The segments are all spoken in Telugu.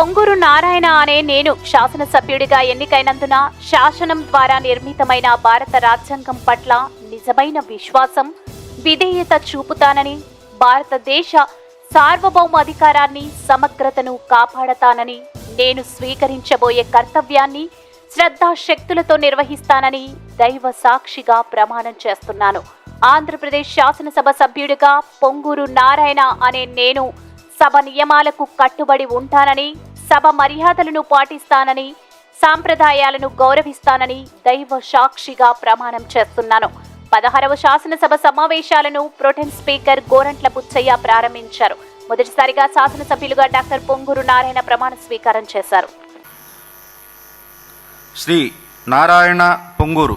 పొంగూరు నారాయణ అనే నేను శాసనసభ్యుడిగా ఎన్నికైనందున శాసనం ద్వారా నిర్మితమైన భారత రాజ్యాంగం పట్ల నిజమైన విశ్వాసం విధేయత చూపుతానని భారతదేశ సార్వభౌమ అధికారాన్ని సమగ్రతను కాపాడతానని నేను స్వీకరించబోయే కర్తవ్యాన్ని శ్రద్ధాశక్తులతో నిర్వహిస్తానని దైవ సాక్షిగా ప్రమాణం చేస్తున్నాను. ఆంధ్రప్రదేశ్ శాసనసభ సభ్యుడిగా పొంగూరు నారాయణ అనే నేను సభ నియమాలకు కట్టుబడి ఉంటానని సభ మర్యాదలను పాటిస్తానని సాంప్రదాయాలను గౌరవిస్తానని దైవ సాక్షిగా ప్రమాణం చేస్తున్నాను. పదహారవ శాసనసభ సమావేశాలను ప్రొటెన్ స్పీకర్ గోరంట్ల బుచ్చయ్య ప్రారంభించారు. మొదటిసారిగా శాసనసభ్యులుగా డాక్టర్ పొంగూరు నారాయణ ప్రమాణ స్వీకారం చేశారు. శ్రీ నారాయణ పొంగూరు.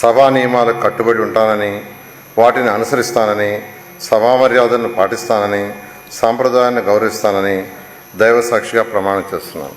సభా నియమాలకు కట్టుబడి ఉంటానని వాటిని అనుసరిస్తానని సభా మర్యాదలను పాటిస్తానని సాంప్రదాయాన్ని గౌరవిస్తానని దైవ సాక్షిగా ప్రమాణం చేస్తున్నాను.